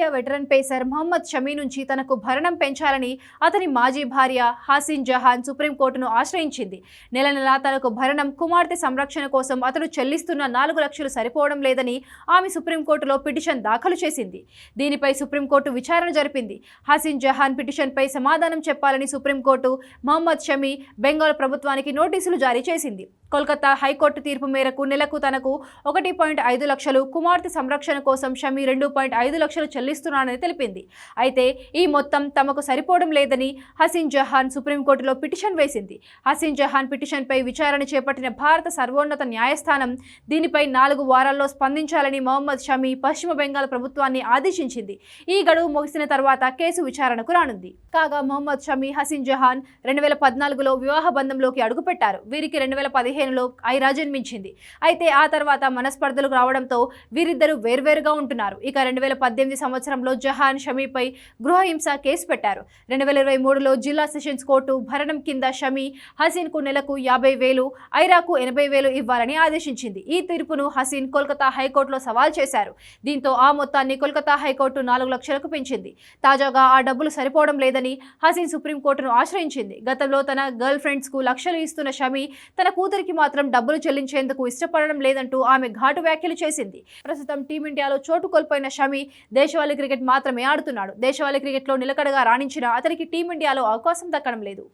India veteran pacer Mohammed Shami నుంచి తనకు భరణం పెంచాలని అతని మాజీ భార్య హాసిన్ జహాన్ సుప్రీంకోర్టును ఆశ్రయించింది. నెల నెలా తనకు భరణం కుమార్తె సంరక్షణ కోసం అతడు చెల్లిస్తున్న నాలుగు లక్షలు సరిపోవడం లేదని ఆమె సుప్రీంకోర్టులో పిటిషన్ దాఖలు చేసింది. దీనిపై సుప్రీంకోర్టు విచారణ జరిపింది. హసీన్ జహాన్ పిటిషన్పై సమాధానం చెప్పాలని సుప్రీంకోర్టు మహమ్మద్ షమీ బెంగాల్ ప్రభుత్వానికి నోటీసులు జారీ చేసింది. కోల్కతా హైకోర్టు తీర్పు మేరకు నెలకు తనకు ఒకటి పాయింట్ ఐదు లక్షలు కుమార్తె సంరక్షణ కోసం షమీ రెండు పాయింట్ ఐదు లక్షలు చెల్లిస్తున్నానని తెలిపింది. అయితే ఈ మొత్తం తమకు సరిపోవడం లేదని హసీన్ జహాన్ సుప్రీంకోర్టులో పిటిషన్ వేసింది. హసీన్ జహాన్ పిటిషన్పై విచారణ చేపట్టిన భారత సర్వోన్నత న్యాయస్థానం దీనిపై నాలుగు వారాల్లో స్పందించాలని మహమ్మద్ షమీ పశ్చిమ బెంగాల్ ప్రభుత్వాన్ని ఆదేశించింది. ఈ గడువు ముగిసిన తర్వాత కేసు విచారణకు రానుంది. కాగా మహమ్మద్ షమీ హసీన్ జహాన్ రెండు వేల పద్నాలుగులో వివాహ బంధంలోకి అడుగుపెట్టారు. వీరికి రెండు వేల పదిహేనులో ఐరా జన్మించింది. అయితే ఆ తర్వాత మనస్పర్ధలు రావడంతో వీరిద్దరూ వేర్వేరుగా ఉంటున్నారు. ఇక రెండు వేల పద్దెనిమిది సంవత్సరంలో జహాన్ షమీపై గృహహింస కేసు పెట్టారు. రెండు వేల ఇరవై మూడులో జిల్లా సెషన్స్ కోర్టు భరణం కింద షమీ హసీన్కు నెలకు యాభై వేలు ఐరాకు ఎనభై వేలు ఇవ్వాలని ఆదేశించింది. ఈ తీర్పును హసీన్ కోల్కతా హైకోర్టులో సవాల్ చేశారు. దీంతో ఆ మొత్తాన్ని కోల్కతా హైకోర్టు నాలుగు లక్షలకు పెంచింది. తాజాగా ఆ డబ్బులు సరిపోవడం లేదని హసీన్ సుప్రీంకోర్టును ఆశ్రయించింది. గతంలో తన గర్ల్ ఫ్రెండ్స్కు లక్షలు ఇస్తున్న షమీ తన కూతురికి మాత్రం డబ్బులు చెల్లించేందుకు ఇష్టపడడం లేదంటూ ఆమె ఘాటు వ్యాఖ్యలు చేసింది. ప్రస్తుతం టీమిండియాలో చోటు కోల్పోయిన షమీ దేశవాళీ క్రికెట్ మాత్రమే ఆడుతున్నాడు. దేశవాళీ క్రికెట్లో నిలకడగా రాణించిన అతనికి టీమిండియాలో అవకాశం దక్కడం లేదు.